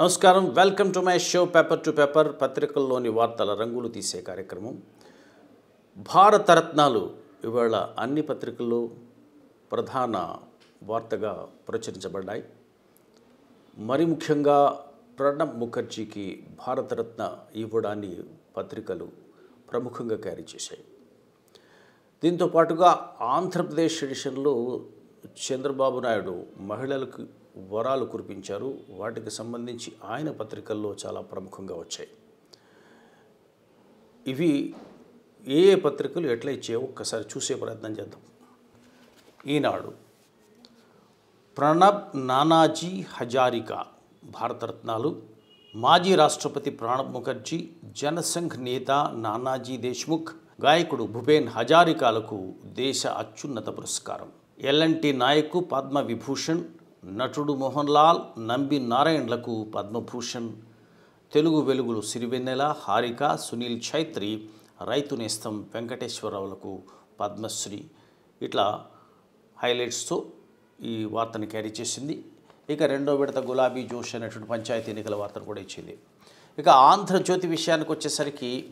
నమస్కారం. Welcome to my show. Paper to paper పత్రికల్లోని వార్తల రంగులు తీసే కార్యక్రమం. భారతరత్నాలు ఇవాళ అన్ని పత్రికల్లో ప్రధాన వార్తగా ప్రచురించబడ్డాయి. మరి ముఖ్యంగా ప్రణబ్ ముఖర్జీకి భారతరత్న ఇవ్వడాన్ని పత్రికలు ప్రముఖంగా క్యారీ చేశాయి. దీంతో పాటుగా ఆంధ్రప్రదేశ్ ఎడిషన్లో చంద్రబాబు నాయుడు మహిళలకు వరాలు కురిపించారు. వాటికి సంబంధించి ఆయన పత్రికల్లో చాలా ప్రముఖంగా వచ్చాయి. ఇవి ఏ ఏ పత్రికలు ఎట్లా ఇచ్చాయో ఒక్కసారి చూసే ప్రయత్నం చేద్దాం. ఈనాడు ప్రణబ్ నానాజీ హజారికా భారతరత్నాలు మాజీ రాష్ట్రపతి ప్రణబ్ ముఖర్జీ జనసంఘ్ నేత నానాజీ దేశ్ముఖ్ గాయకుడు భూపేన్ హజారికాలకు దేశ అత్యున్నత పురస్కారం. ఎల్ఎన్టీ నాయకు పద్మ విభూషణ్ నటుడు మోహన్ లాల్ నంబి నారాయణ్లకు పద్మభూషణ్. తెలుగు వెలుగులు సిరివెన్నెల హారిక సునీల్ ఛైత్రి రైతు నేస్తం వెంకటేశ్వరరావులకు పద్మశ్రీ. ఇట్లా హైలైట్స్తో ఈ వార్తను క్యారీ చేసింది. ఇక రెండో విడత గులాబీ జోష్ అనేటువంటి పంచాయతీ ఎన్నికల వార్తను కూడా ఇచ్చింది. ఇక ఆంధ్రజ్యోతి విషయానికి వచ్చేసరికి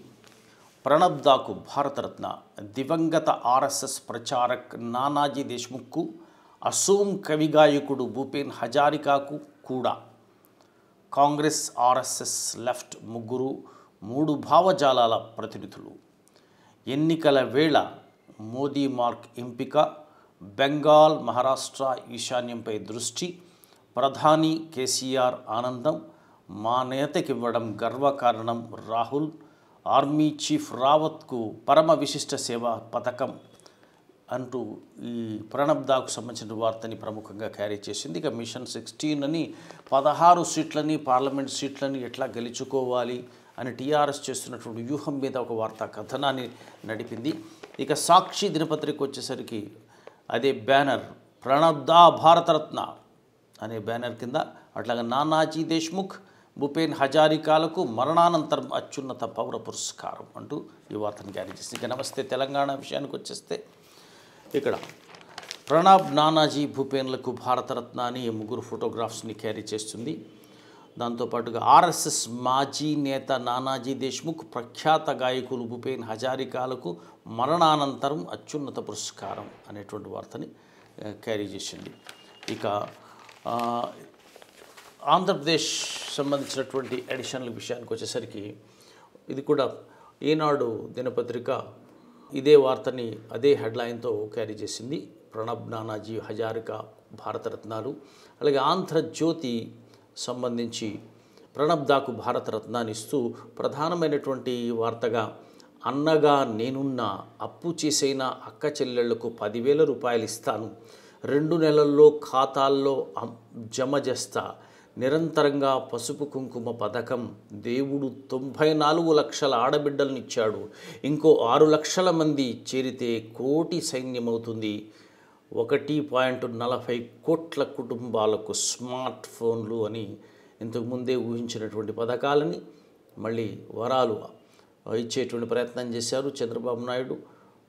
ప్రణబ్ దాకు భారతరత్న. దివంగత ఆర్ఎస్ఎస్ ప్రచారక్ నానాజీ దేశ్ముఖ్కు అసోం కవిగాయకుడు భూపేన్ హజారికాకు కూడా కాంగ్రెస్ ఆర్ఎస్ఎస్ లెఫ్ట్ ముగ్గురు మూడు భావజాలాల ప్రతినిధులు. ఎన్నికల వేళ మోదీ మార్క్ ఎంపిక బెంగాల్ మహారాష్ట్ర ఈశాన్యంపై దృష్టి ప్రధాని కేసీఆర్ ఆనందం మా నేతకివ్వడం గర్వకారణం రాహుల్ ఆర్మీ చీఫ్ రావత్కు పరమ విశిష్ట సేవ పథకం అంటూ ఈ ప్రణబ్దాకు సంబంధించిన వార్తని ప్రముఖంగా క్యారీ చేసింది. ఇక మిషన్ సిక్స్టీన్ అని పదహారు సీట్లని పార్లమెంట్ సీట్లని ఎట్లా గెలుచుకోవాలి అని టీఆర్ఎస్ చేస్తున్నటువంటి వ్యూహం మీద ఒక వార్తా కథనాన్ని నడిపింది. ఇక సాక్షి దినపత్రిక వచ్చేసరికి అదే బ్యానర్ ప్రణబ్ దా భారతరత్న అనే బ్యానర్ కింద అట్లాగే నానాజీ దేశ్ముఖ్ భూపేన్ హజారికాలకు మరణానంతరం అత్యున్నత పౌర పురస్కారం అంటూ ఈ వార్తను క్యారీ చేసింది. ఇక నమస్తే తెలంగాణ విషయానికి వచ్చేస్తే ఇక్కడ. ప్రణబ్ నానాజీ భూపేన్లకు భారతరత్న అని ముగ్గురు ఫోటోగ్రాఫ్స్ని క్యారీ చేస్తుంది. దాంతోపాటుగా ఆర్ఎస్ఎస్ మాజీ నేత నానాజీ దేశ్ముఖ్ ప్రఖ్యాత గాయకులు భూపేన్ హజారికాలకు మరణానంతరం అత్యున్నత పురస్కారం అనేటువంటి వార్తని క్యారీ చేసింది. ఇక ఆంధ్రప్రదేశ్ సంబంధించినటువంటి ఎడిషన్ల విషయానికి వచ్చేసరికి ఇది కూడా ఈనాడు దినపత్రిక ఇదే వార్తని అదే హెడ్లైన్తో క్యారీ చేసింది ప్రణబ్ నానాజీ హజారిక భారతరత్నాలు. అలాగే ఆంధ్రజ్యోతి సంబంధించి ప్రణబ్ దాకు భారతరత్నాన్ని ఇస్తూ ప్రధానమైనటువంటి వార్తగా అన్నగా నేనున్న అప్పు చేసైన అక్క చెల్లెళ్ళకు పదివేల రూపాయలు ఇస్తాను రెండు నెలల్లో ఖాతాల్లో జమ చేస్తా నిరంతరంగా పసుపు కుంకుమ పథకం. దేవుడు తొంభై నాలుగు లక్షల ఆడబిడ్డలను ఇచ్చాడు ఇంకో ఆరు లక్షల మంది చేరితే కోటి సైన్యమవుతుంది. ఒకటి పాయింట్ నలభై కోట్ల కుటుంబాలకు స్మార్ట్ ఫోన్లు అని ఇంతకుముందే ఊహించినటువంటి పథకాలని మళ్ళీ వరాలు ఇచ్చేటువంటి ప్రయత్నం చేశారు చంద్రబాబు నాయుడు.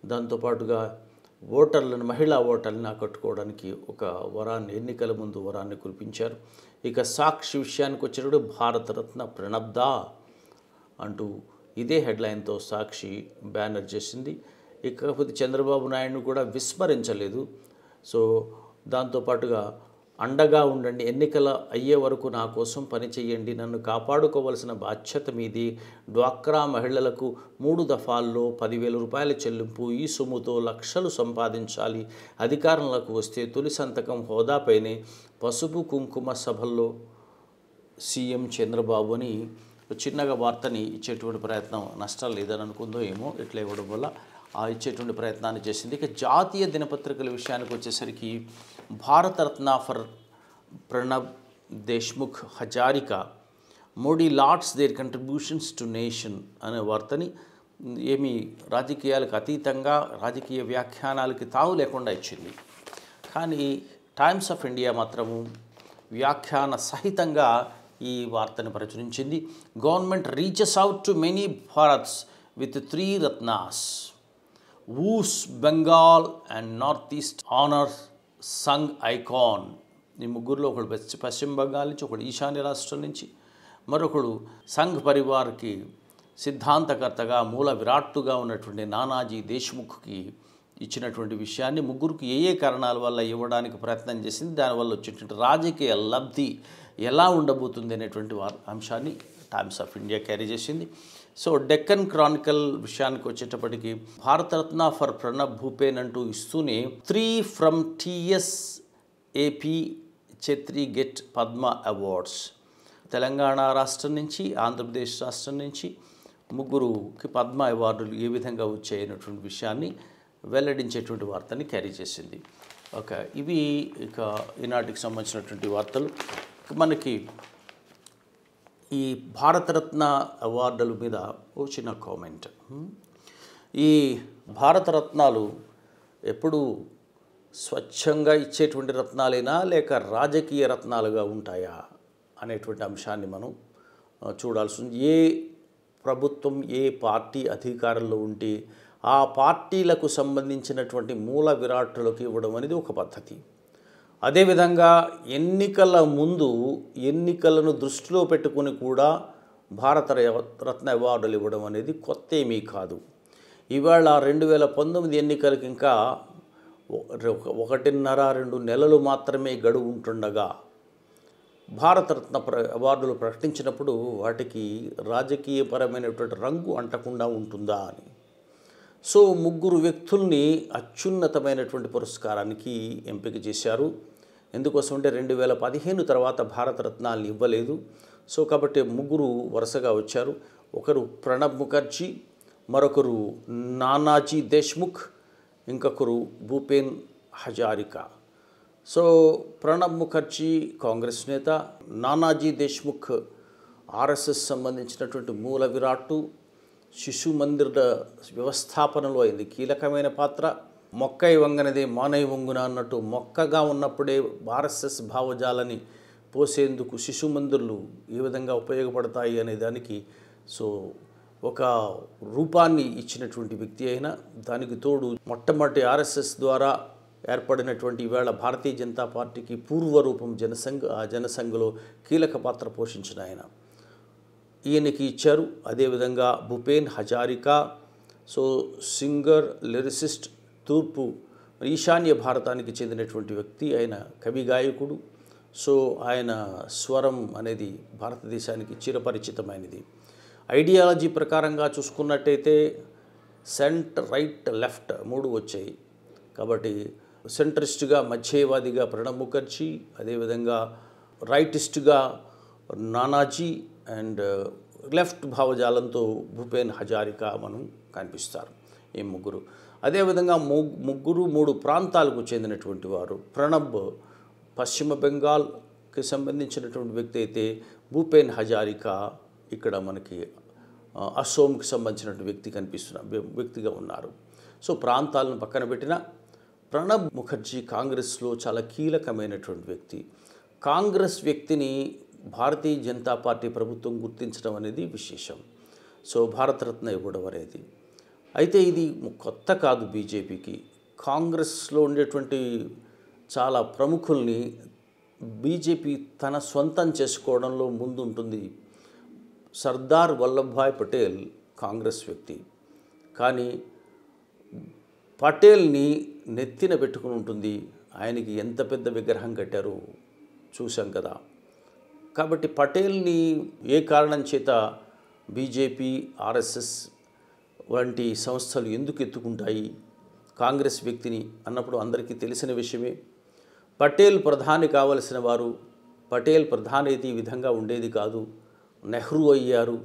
దాంతోపాటుగా ఓటర్లను మహిళా ఓటర్లను ఆకట్టుకోవడానికి ఒక వరాన్ని ఎన్నికల ముందు వరాన్ని కురిపించారు. ఇక సాక్షి విషయానికి వచ్చినప్పుడు భారతరత్న ప్రణబ్దా అంటూ ఇదే హెడ్లైన్తో సాక్షి బ్యానర్ చేసింది. ఇకపోతే చంద్రబాబు నాయుడును కూడా విస్మరించలేదు. సో దాంతోపాటుగా అండగా ఉండండి. ఎన్నికల అయ్యే వరకు నా కోసం పని చేయండి నన్ను కాపాడుకోవలసిన బాధ్యత మీది. డ్వాక్రా మహిళలకు మూడు దఫాల్లో పదివేల రూపాయల చెల్లింపు. ఈ సొమ్ముతో లక్షలు సంపాదించాలి. అధికారంలోకి వస్తే తొలి సంతకం హోదాపైనే పసుపు కుంకుమ సభల్లో సీఎం చంద్రబాబు అని చిన్నగా వార్తని ఇచ్చేటువంటి ప్రయత్నం నష్టం లేదని అనుకుందో ఏమో ఇట్లా ఇవ్వడం వల్ల ఇచ్చేటువంటి ప్రయత్నాన్ని చేసింది. ఇక జాతీయ దినపత్రికల విషయానికి వచ్చేసరికి Bharat Ratna for Pranab Deshmukh Hazarika Modi lauds their contributions to nation అనే వార్తని ఏమి రాజకీయాలకు అతీతంగా రాజకీయ వ్యాఖ్యానాలకి తావు లేకుండా ఇచ్చింది. కానీ టైమ్స్ ఆఫ్ ఇండియా మాత్రము వ్యాఖ్యాన సహితంగా ఈ వార్తను ప్రచురించింది. Government reaches out to many Bharats with three Ratnas. Woos Bengal and north east honour sung icon ఈ ముగ్గురులో ఒకడు పశ్చిమ బెంగాల్ నుంచి ఒకడు ఈశాన్య రాష్ట్రం నుంచి మరొకడు సంఘ్ పరివార్కి సిద్ధాంతకర్తగా మూల విరాట్టుగా ఉన్నటువంటి నానాజీ దేశ్ముఖ్కి ఇచ్చినటువంటి విషయాన్ని ముగ్గురికి ఏ ఏ కారణాల వల్ల ఇవ్వడానికి ప్రయత్నం చేసింది దానివల్ల వచ్చేటువంటి రాజకీయ లబ్ధి ఎలా ఉండబోతుంది అనేటువంటి అంశాన్ని టైమ్స్ ఆఫ్ ఇండియా క్యారీ చేసింది. సో డెక్కన్ క్రానికల్ విషయానికి వచ్చేటప్పటికి భారతరత్న ఫర్ ప్రణబ్ భూపేన్ అంటూ ఇస్తూనే త్రీ ఫ్రమ్ టీఎస్ ఏపీ ఛత్రి గెట్ పద్మ అవార్డ్స్. తెలంగాణ రాష్ట్రం నుంచి ఆంధ్రప్రదేశ్ రాష్ట్రం నుంచి ముగ్గురుకి పద్మ అవార్డులు ఏ విధంగా వచ్చాయనేటువంటి విషయాన్ని వెల్లడించేటువంటి వార్తని క్యారీ చేసింది. ఓకే ఇవి ఇక ఈనాటికి సంబంధించినటువంటి వార్తలు. మనకి ఈ భారతరత్న అవార్డుల మీద ఓ చిన్న కామెంట్. ఈ భారతరత్నాలు ఎప్పుడు స్వచ్ఛంగా ఇచ్చేటువంటి రత్నాలేనా లేక రాజకీయ రత్నాలుగా ఉంటాయా అనేటువంటి అంశాన్ని మనం చూడాల్సి ఉంది ఏ ప్రభుత్వం ఏ పార్టీ అధికారంలో ఉంటే ఆ పార్టీలకు సంబంధించినటువంటి మూల విరాట్టులకు ఇవ్వడం అనేది ఒక పద్ధతి. అదేవిధంగా ఎన్నికల ముందు ఎన్నికలను దృష్టిలో పెట్టుకుని కూడా భారత రత్న అవార్డులు ఇవ్వడం అనేది కొత్త ఏమీ కాదు. ఇవాళ రెండు వేల పంతొమ్మిది ఎన్నికలకి ఇంకా ఒకటిన్నర రెండు నెలలు మాత్రమే గడువు ఉంటుండగా భారతరత్న ప్ర అవార్డులు ప్రకటించినప్పుడు వాటికి రాజకీయపరమైనటువంటి రంగు అంటకుండా ఉంటుందా అని. సో ముగ్గురు వ్యక్తుల్ని అత్యున్నతమైనటువంటి పురస్కారానికి ఎంపిక చేశారు. ఎందుకోసం అంటే రెండు వేల పదిహేను తర్వాత భారతరత్నాలను ఇవ్వలేదు. సో కాబట్టి ముగ్గురు వరుసగా వచ్చారు. ఒకరు ప్రణబ్ ముఖర్జీ మరొకరు నానాజీ దేశ్ముఖ్ ఇంకొకరు భూపేన్ హజారికా. సో ప్రణబ్ ముఖర్జీ కాంగ్రెస్ నేత నానాజీ దేశ్ముఖ్ ఆర్ఎస్ఎస్ సంబంధించినటువంటి మూల విరాట్టు శిశు మందిర వ్యవస్థాపనలో అయింది. కీలకమైన పాత్ర మొక్కై వంగనదే మానై వంగున అన్నట్టు మొక్కగా ఉన్నప్పుడే ఆర్ఎస్ఎస్ భావజాలని పోసేందుకు శిశు మందిర్లు ఏ విధంగా ఉపయోగపడతాయి అనే దానికి సో ఒక రూపాన్ని ఇచ్చినటువంటి వ్యక్తి అయినా దానికి తోడు మొట్టమొదటి ఆర్ఎస్ఎస్ ద్వారా ఏర్పడినటువంటి ఈవేళ భారతీయ జనతా పార్టీకి పూర్వ రూపం ఆ జనసంఘలో కీలక పాత్ర పోషించిన ఆయన. ఈయనకి ఇచ్చారు. అదేవిధంగా Bhupen Hazarika so singer lyricist తూర్పు ఈశాన్య భారతానికి చెందినటువంటి వ్యక్తి ఆయన కవి గాయకుడు. సో ఆయన స్వరం అనేది భారతదేశానికి చిరపరిచితమైనది. ఐడియాలజీ ప్రకారంగా చూసుకున్నట్టయితే సెంట్ రైట్ లెఫ్ట్ మూడు వచ్చాయి. కాబట్టి సెంట్రిస్ట్గా మధ్యవాదిగా ప్రణబ్ ముఖర్జీ అదేవిధంగా రైటిస్ట్గా నానాజీ అండ్ uh, లెఫ్ట్ భావజాలంతో భూపేన్ హజారికా మనం కనిపిస్తారు ఈ ముగ్గురు. అదేవిధంగా ముగ్గురు మూడు ప్రాంతాలకు చెందినటువంటి వారు ప్రణబ్ పశ్చిమ బెంగాల్కి సంబంధించినటువంటి వ్యక్తి అయితే భూపేన్ హజారికా ఇక్కడ మనకి uh, ఆ, అసోంకి సంబంధించినటువంటి వ్యక్తి కనిపిస్తున్న వ్య- వ్యక్తిగా ఉన్నారు. సో ప్రాంతాలను పక్కన పెట్టిన ప్రణబ్ ముఖర్జీ కాంగ్రెస్లో చాలా కీలకమైనటువంటి వ్యక్తి. కాంగ్రెస్ వ్యక్తిని భారతీయ జనతా పార్టీ ప్రభుత్వం గుర్తించడం అనేది విశేషం. సో భారతరత్న ఇవ్వడం అనేది. అయితే ఇది కొత్త కాదు బీజేపీకి. కాంగ్రెస్లో ఉండేటువంటి చాలా ప్రముఖుల్ని బీజేపీ తన సొంతం చేసుకోవడంలో ముందుంటుంది సర్దార్ వల్లభాయ్ పటేల్ కాంగ్రెస్ వ్యక్తి. కానీ పటేల్ని నెత్తిన పెట్టుకుని ఉంటుంది. ఆయనకి ఎంత పెద్ద విగ్రహం కట్టారో చూసాం కదా. కాబట్టి పటేల్ని ఏ కారణం చేత బీజేపీ ఆర్ఎస్ఎస్ వంటి సంస్థలు ఎందుకు ఎత్తుకుంటాయి? కాంగ్రెస్ వ్యక్తిని అన్నప్పుడు అందరికీ తెలిసిన విషయమే. పటేల్ ప్రధాని కావలసిన వారు పటేల్ ప్రధాని అయితే ఈ విధంగా ఉండేది కాదు. నెహ్రూ అయ్యారు.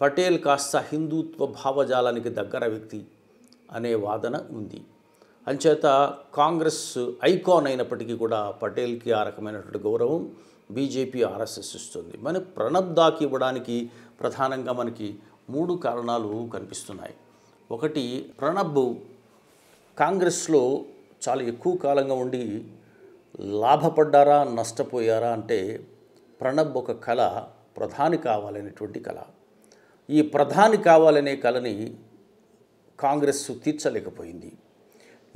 పటేల్ కాస్త హిందుత్వ భావజాలానికి దగ్గర వ్యక్తి అనే వాదన ఉంది. అంచేత కాంగ్రెస్ ఐకాన్ అయినప్పటికీ కూడా పటేల్కి ఆ రకమైనటువంటి గౌరవం బీజేపీ ఆర్ఎస్ఎస్ ఇస్తుంది. మన ప్రణబ్ దాకి ఇవ్వడానికి ప్రధానంగా మనకి మూడు కారణాలు కనిపిస్తున్నాయి. ఒకటి ప్రణబ్ కాంగ్రెస్లో చాలా ఎక్కువ కాలంగా ఉండి లాభపడ్డారా నష్టపోయారా అంటే ప్రణబ్ ఒక కళ ప్రధాని కావాలనేటువంటి కళ. ఈ ప్రధాని కావాలనే కళని కాంగ్రెస్ తీర్చలేకపోయింది.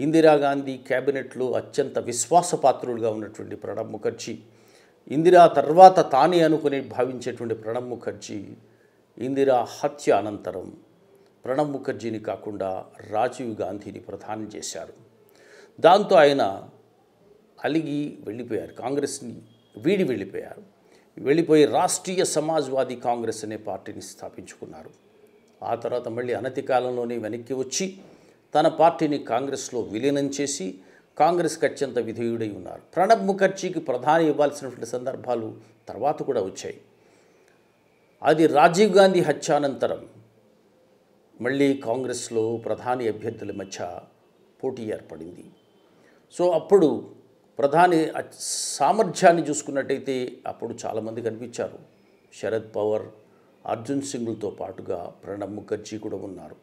ఇందిరాగాంధీ క్యాబినెట్లో అత్యంత విశ్వాసపాత్రులుగా ఉన్నటువంటి ప్రణబ్ ముఖర్జీ ఇందిరా తర్వాత తానే అనుకుని భావించేటువంటి ప్రణబ్ ముఖర్జీ ఇందిరా హత్య అనంతరం ప్రణబ్ ముఖర్జీని కాకుండా రాజీవ్ గాంధీని ప్రధానం చేశారు. దాంతో ఆయన అలిగి వెళ్ళిపోయారు కాంగ్రెస్ని వీడి వెళ్ళిపోయారు. వెళ్ళిపోయి రాష్ట్రీయ సమాజ్వాదీ కాంగ్రెస్ అనే పార్టీని స్థాపించుకున్నారు. ఆ తర్వాత మళ్ళీ అనతి కాలంలోనే వెనక్కి వచ్చి తన పార్టీని కాంగ్రెస్లో విలీనం చేసి కాంగ్రెస్కి అత్యంత విధేయుడై ఉన్నారు. ప్రణబ్ ముఖర్జీకి ప్రధాని ఇవ్వాల్సినటువంటి సందర్భాలు తర్వాత కూడా వచ్చాయి. అది రాజీవ్ గాంధీ హత్యానంతరం మళ్ళీ కాంగ్రెస్లో ప్రధాని అభ్యర్థుల మధ్య పోటీ ఏర్పడింది. సో అప్పుడు ప్రధాని సామర్థ్యాన్ని చూసుకున్నట్టయితే అప్పుడు చాలామంది కనిపించారు. శరద్ పవార్ అర్జున్ సింగ్లతో పాటుగా ప్రణబ్ ముఖర్జీ కూడా ఉన్నారు.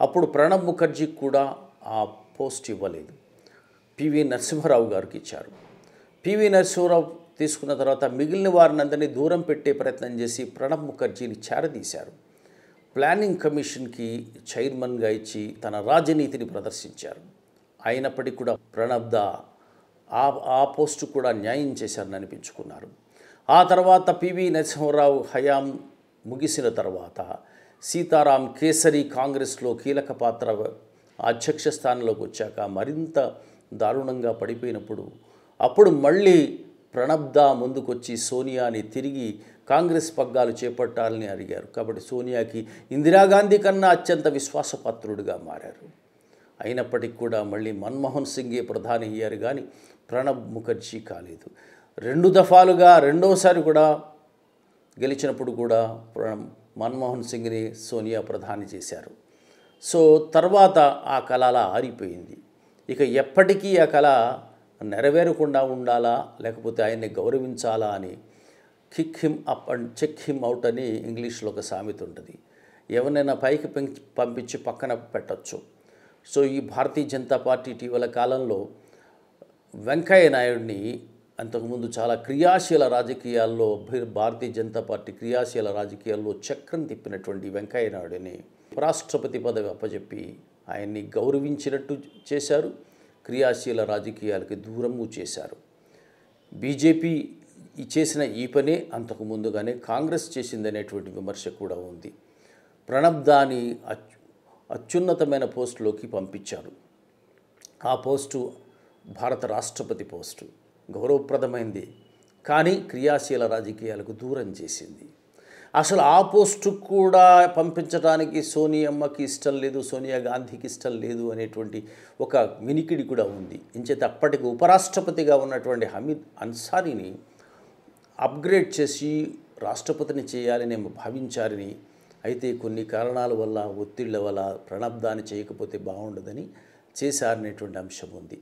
అప్పుడు ప్రణబ్ ముఖర్జీకి కూడా ఆ పోస్ట్ ఇవ్వలేదు. పివి నరసింహారావు గారికి ఇచ్చారు. పివి నరసింహారావు తీసుకున్న తర్వాత మిగిలిన వారిని అందరినీ దూరం పెట్టే ప్రయత్నం చేసి ప్రణబ్ ముఖర్జీని చేరదీశారు. ప్లానింగ్ కమిషన్కి చైర్మన్గా ఇచ్చి తన రాజనీతిని ప్రదర్శించారు. అయినప్పటికీ కూడా ప్రణబ్ దా ఆ ఆ పోస్టు కూడా న్యాయం చేశారని అనిపించుకున్నారు. ఆ తర్వాత పివి నరసింహారావు హయాం ముగిసిన తర్వాత సీతారాం కేసరి కాంగ్రెస్లో కీలక పాత్ర అధ్యక్ష స్థానంలోకి వచ్చాక మరింత దారుణంగా పడిపోయినప్పుడు అప్పుడు మళ్ళీ ప్రణబ్దా ముందుకొచ్చి సోనియాని తిరిగి కాంగ్రెస్ పగ్గాలు చేపట్టాలని అడిగారు. కాబట్టి సోనియాకి ఇందిరాగాంధీ కన్నా అత్యంత విశ్వాసపాత్రుడిగా మారారు. అయినప్పటికీ కూడా మళ్ళీ మన్మోహన్ సింగే ప్రధాని అయ్యారు కానీ ప్రణబ్ ముఖర్జీ కాలేదు. రెండు దఫాలుగా రెండోసారి కూడా గెలిచినప్పుడు కూడా మన్మోహన్ సింగ్ని సోనియా ప్రధాని చేశారు. సో తర్వాత ఆ కళ ఆరిపోయింది. ఇక ఎప్పటికీ ఆ కళ నెరవేరకుండా ఉండాలా లేకపోతే ఆయన్ని గౌరవించాలా అని kick him up and check him out అని ఇంగ్లీష్లో ఒక సామెత ఉంటుంది. ఎవరినైనా పైకి పంపించి పక్కన పెట్టచ్చు. సో ఈ భారతీయ జనతా పార్టీ ఇటీవల కాలంలో వెంకయ్య నాయుడిని అంతకుముందు చాలా క్రియాశీల రాజకీయాల్లో భారతీయ జనతా పార్టీ క్రియాశీల రాజకీయాల్లో చక్రం తిప్పినటువంటి వెంకయ్య నాయుడిని ఉపరాష్ట్రపతి పదవి అప్పజెప్పి ఆయన్ని గౌరవించినట్టు చేశారు. క్రియాశీల రాజకీయాలకి దూరము చేశారు. బీజేపీ చేసిన ఈ పనే అంతకు ముందుగానే కాంగ్రెస్ చేసిందనేటువంటి విమర్శ కూడా ఉంది. ప్రణబ్ దాని అత్యున్నతమైన పోస్టులోకి పంపించారు. ఆ పోస్టు భారత రాష్ట్రపతి పోస్టు. గౌరవప్రదమైంది. కానీ క్రియాశీల రాజకీయాలకు దూరం చేసింది. అసలు ఆ పోస్టు కూడా పంపించడానికి సోనియమ్మకి ఇష్టం లేదు సోనియా గాంధీకి ఇష్టం లేదు అనేటువంటి ఒక వినికిడి కూడా ఉంది. ఇంచేత అప్పటికి ఉపరాష్ట్రపతిగా ఉన్నటువంటి హమీద్ అన్సారీని అప్గ్రేడ్ చేసి రాష్ట్రపతిని చేయాలని భావించారని అయితే కొన్ని కారణాల వల్ల ఒత్తిళ్ళ వల్ల ప్రణబ్దాన్ని చేయకపోతే బాగుండదని చేశారనేటువంటి అంశం ఉంది.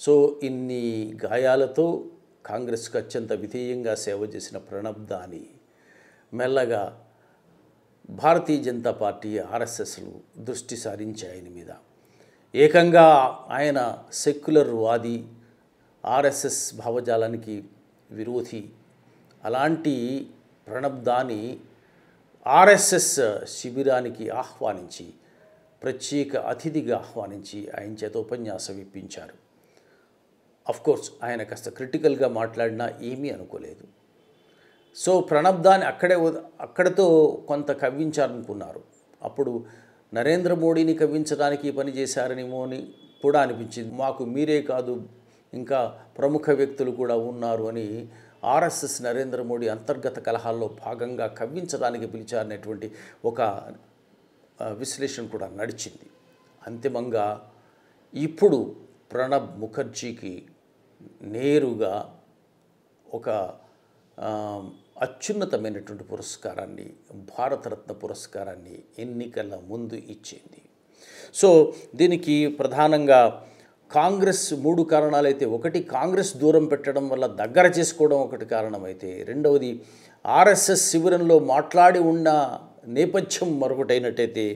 సో ఇన్ని గాయాలతో కాంగ్రెస్కు అత్యంత విధేయంగా సేవ చేసిన ప్రణబ్దాని మెల్లగా భారతీయ జనతా పార్టీ ఆర్ఎస్ఎస్లు దృష్టి సారించాయి ఆయన మీద. ఏకంగా ఆయన సెక్యులర్ వాది ఆర్ఎస్ఎస్ భావజాలానికి విరోధి. అలాంటి ప్రణబ్దాని ఆర్ఎస్ఎస్ శిబిరానికి ఆహ్వానించి ప్రత్యేక అతిథిగా ఆహ్వానించి ఆయన చేత ఉపన్యాసం ఇప్పించారు. కోర్స్ ఆయన కాస్త క్రిటికల్గా మాట్లాడినా ఏమీ అనుకోలేదు. సో ప్రణబ్దాన్ని అక్కడే అక్కడతో కొంత కవ్వించాలనుకున్నారు. అప్పుడు నరేంద్ర మోడీని కవ్వించడానికి పని చేశారనేమో అని కూడా అనిపించింది. మాకు మీరే కాదు ఇంకా ప్రముఖ వ్యక్తులు కూడా ఉన్నారు అని ఆర్ఎస్ఎస్ నరేంద్ర మోడీ అంతర్గత కలహాల్లో భాగంగా కవ్వించడానికి పిలిచారనేటువంటి ఒక విశ్లేషణ కూడా నడిచింది. అంతిమంగా ఇప్పుడు ప్రణబ్ ముఖర్జీకి నేరుగా ఒక అత్యున్నతమైనటువంటి పురస్కారాన్ని భారతరత్న పురస్కారాన్ని ఎన్నికల ముందు ఇచ్చింది. సో దీనికి ప్రధానంగా కాంగ్రెస్ మూడు కారణాలైతే ఒకటి కాంగ్రెస్ దూరం పెట్టడం వల్ల దగ్గర చేసుకోవడం ఒకటి కారణమైతే రెండవది ఆర్ఎస్ఎస్ శిబిరంలో మాట్లాడి ఉన్న నేపథ్యం మరొకటైనట్టయితే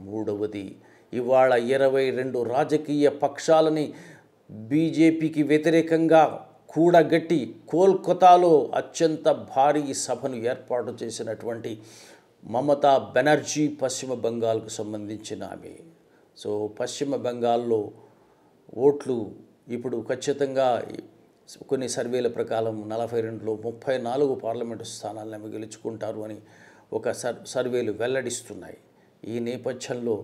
మూడవది ఇవాళ ఇరవై రెండు రాజకీయ పక్షాలని బీజేపీకి వ్యతిరేకంగా కూడగట్టి కోల్కతాలో అత్యంత భారీ సభను ఏర్పాటు చేసినటువంటి మమతా బెనర్జీ పశ్చిమ బెంగాల్కు సంబంధించిన ఆమె. సో పశ్చిమ బెంగాల్లో ఓట్లు ఇప్పుడు ఖచ్చితంగా కొన్ని సర్వేల ప్రకారం నలభై రెండులో ముప్పై నాలుగు పార్లమెంటు స్థానాలను ఆమె గెలుచుకుంటారు అని ఒక సర్ సర్వేలు వెల్లడిస్తున్నాయి. ఈ నేపథ్యంలో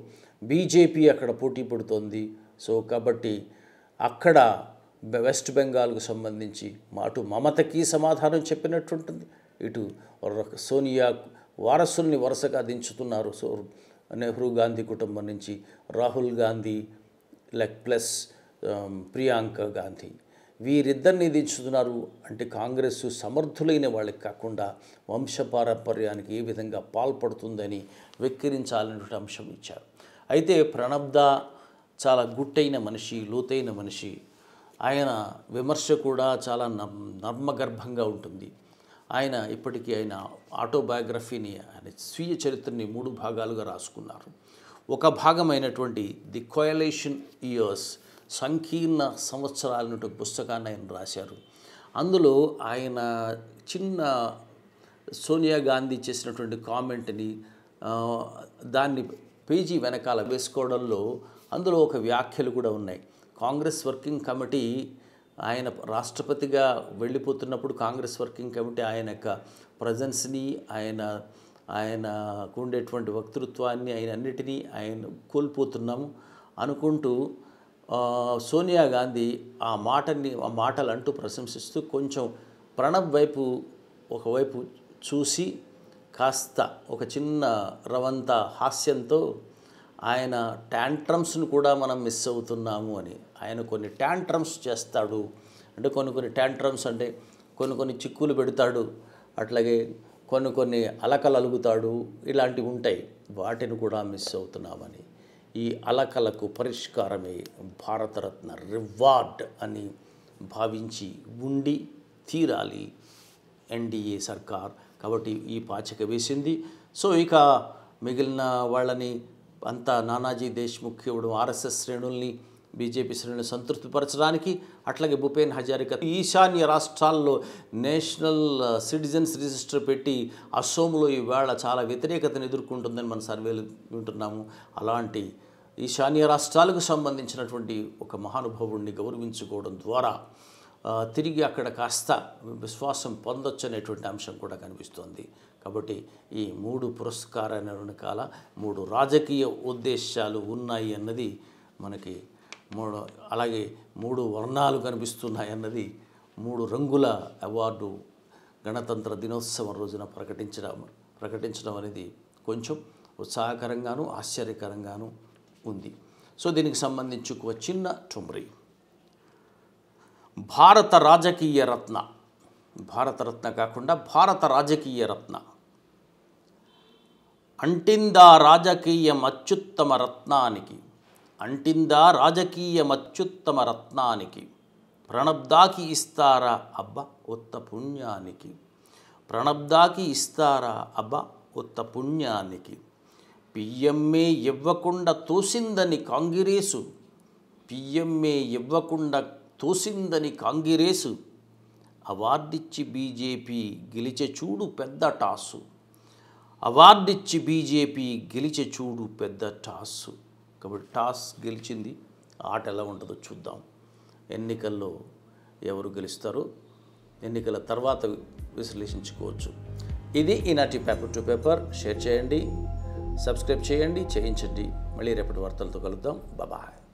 బీజేపీ అక్కడ పోటీ పడుతోంది. సో కాబట్టి అక్కడ వెస్ట్ బెంగాల్కు సంబంధించి అటు మమతకి సమాధానం చెప్పినట్టుంటుంది. ఇటు సోనియా వారసుల్ని వరుసగా దించుతున్నారు. సో నెహ్రూ గాంధీ కుటుంబం నుంచి రాహుల్ గాంధీ లెక్ ప్లస్ ప్రియాంక గాంధీ. వీరిద్దరిని దించుతున్నారు అంటే కాంగ్రెస్ సమర్థులైన వాళ్ళకి కాకుండా వంశపారంపర్యానికి ఏ విధంగా పాల్పడుతుందని వెక్కిరించాలనే అంశం ఇచ్చారు. అయితే ప్రణబ్ద చాలా గుట్టైన మనిషి లోతైన మనిషి. ఆయన విమర్శ కూడా చాలా నమ్ నర్మగర్భంగా ఉంటుంది. ఆయన ఇప్పటికీ ఆయన ఆటోబయోగ్రఫీని ఆయన స్వీయ చరిత్రని మూడు భాగాలుగా రాసుకున్నారు. ఒక భాగమైనటువంటి ది కోయలేషన్ ఇయర్స్ సంకీర్ణ సంవత్సరాలనే పుస్తకాన్ని ఆయన రాశారు. అందులో ఆయన చిన్న సోనియా గాంధీ చేసినటువంటి కామెంట్ని దాన్ని పేజీ వెనకాల వేసుకోవడంలో అందులో ఒక వ్యాఖ్యలు కూడా ఉన్నాయి. కాంగ్రెస్ వర్కింగ్ కమిటీ ఆయన రాష్ట్రపతిగా వెళ్ళిపోతున్నప్పుడు కాంగ్రెస్ వర్కింగ్ కమిటీ ఆయన యొక్క ప్రజెన్స్ని ఆయన ఆయనకు ఉండేటువంటి వక్తృత్వాన్ని ఆయన అన్నిటినీ ఆయన కోల్పోతున్నాము అనుకుంటూ సోనియా గాంధీ ఆ మాటని ఆ మాటలు అంటూ ప్రశంసిస్తూ కొంచెం ప్రణబ్ వైపు ఒకవైపు చూసి కాస్త ఒక చిన్న రవంత హాస్యంతో ఆయన ట్యాంట్రమ్స్ను కూడా మనం మిస్ అవుతున్నాము అని. ఆయన కొన్ని ట్యాంట్రమ్స్ చేస్తాడు. అంటే కొన్ని కొన్ని ట్యాంట్రమ్స్ అంటే కొన్ని కొన్ని చిక్కులు పెడతాడు. అట్లాగే కొన్ని కొన్ని అలకలు అలుగుతాడు. ఇలాంటివి ఉంటాయి. వాటిని కూడా మిస్ అవుతున్నామని. ఈ అలకలకు పరిష్కారమే భారతరత్న రివార్డ్ అని భావించి ఉండి తీరాలి ఎన్డీఏ సర్కార్. కాబట్టి ఈ పాచిక వేసింది. సో ఇక మిగిలిన వాళ్ళని అంతా నానాజీ దేశ్ముఖ్ ఇవ్వడం ఆర్ఎస్ఎస్ శ్రేణుల్ని బీజేపీ శ్రేణులు సంతృప్తిపరచడానికి అట్లాగే భూపేన్ హజారిక ఈశాన్య రాష్ట్రాల్లో నేషనల్ సిటిజన్స్ రిజిస్టర్ పెట్టి అస్సోంలో ఈవేళ చాలా వ్యతిరేకతను ఎదుర్కొంటుందని మన సర్వేలు వింటున్నాము. అలాంటి ఈశాన్య రాష్ట్రాలకు సంబంధించినటువంటి ఒక మహానుభావుడిని గౌరవించుకోవడం ద్వారా తిరిగి అక్కడ కాస్త విశ్వాసం పొందొచ్చు అనేటువంటి అంశం కూడా కనిపిస్తోంది. కాబట్టి ఈ మూడు పురస్కారాల వెనకాల మూడు రాజకీయ ఉద్దేశాలు ఉన్నాయి అన్నది మనకి మూడు అలాగే మూడు వర్ణాలు కనిపిస్తున్నాయి అన్నది మూడు రంగుల అవార్డు గణతంత్ర దినోత్సవం రోజున ప్రకటించడం ప్రకటించడం అనేది కొంచెం ఉత్సాహకరంగాను ఆశ్చర్యకరంగాను ఉంది. సో దీనికి సంబంధించి ఒక చిన్న టుమ్రీ. భారత రాజకీయ రత్న. భారతరత్న కాకుండా భారత రాజకీయ రత్న. అంటిందా రాజకీయం అత్యుత్తమ రత్నానికి. అంటిందా రాజకీయం అత్యుత్తమ రత్నానికి. ప్రణబ్దాకి ఇస్తారా? అబ్బ ఉత్త పుణ్యానికి. ప్రణబ్దాకి ఇస్తారా? అబ్బ ఉత్త పుణ్యానికి. పిఎంఏ ఇవ్వకుండా తోసిందని కాంగిరేసు. పిఎంఏ ఇవ్వకుండా తోసిందని కాంగిరేసు. అవార్డిచ్చి బీజేపీ గెలిచే చూడు పెద్ద టాసు. అవార్డిచ్చి బీజేపీ గెలిచే చూడు పెద్ద టాసు. కాబట్టి టాస్ గెలిచింది. ఆట ఎలా ఉంటుందో చూద్దాం. ఎన్నికల్లో ఎవరు గెలుస్తారో ఎన్నికల తర్వాత విశ్లేషించుకోవచ్చు. ఇది ఈనాటి పేపర్ టు పేపర్. షేర్ చేయండి. సబ్స్క్రైబ్ చేయండి. చేయించండి. మళ్ళీ రేపటి వార్తలతో కలుద్దాం. బాబాయ్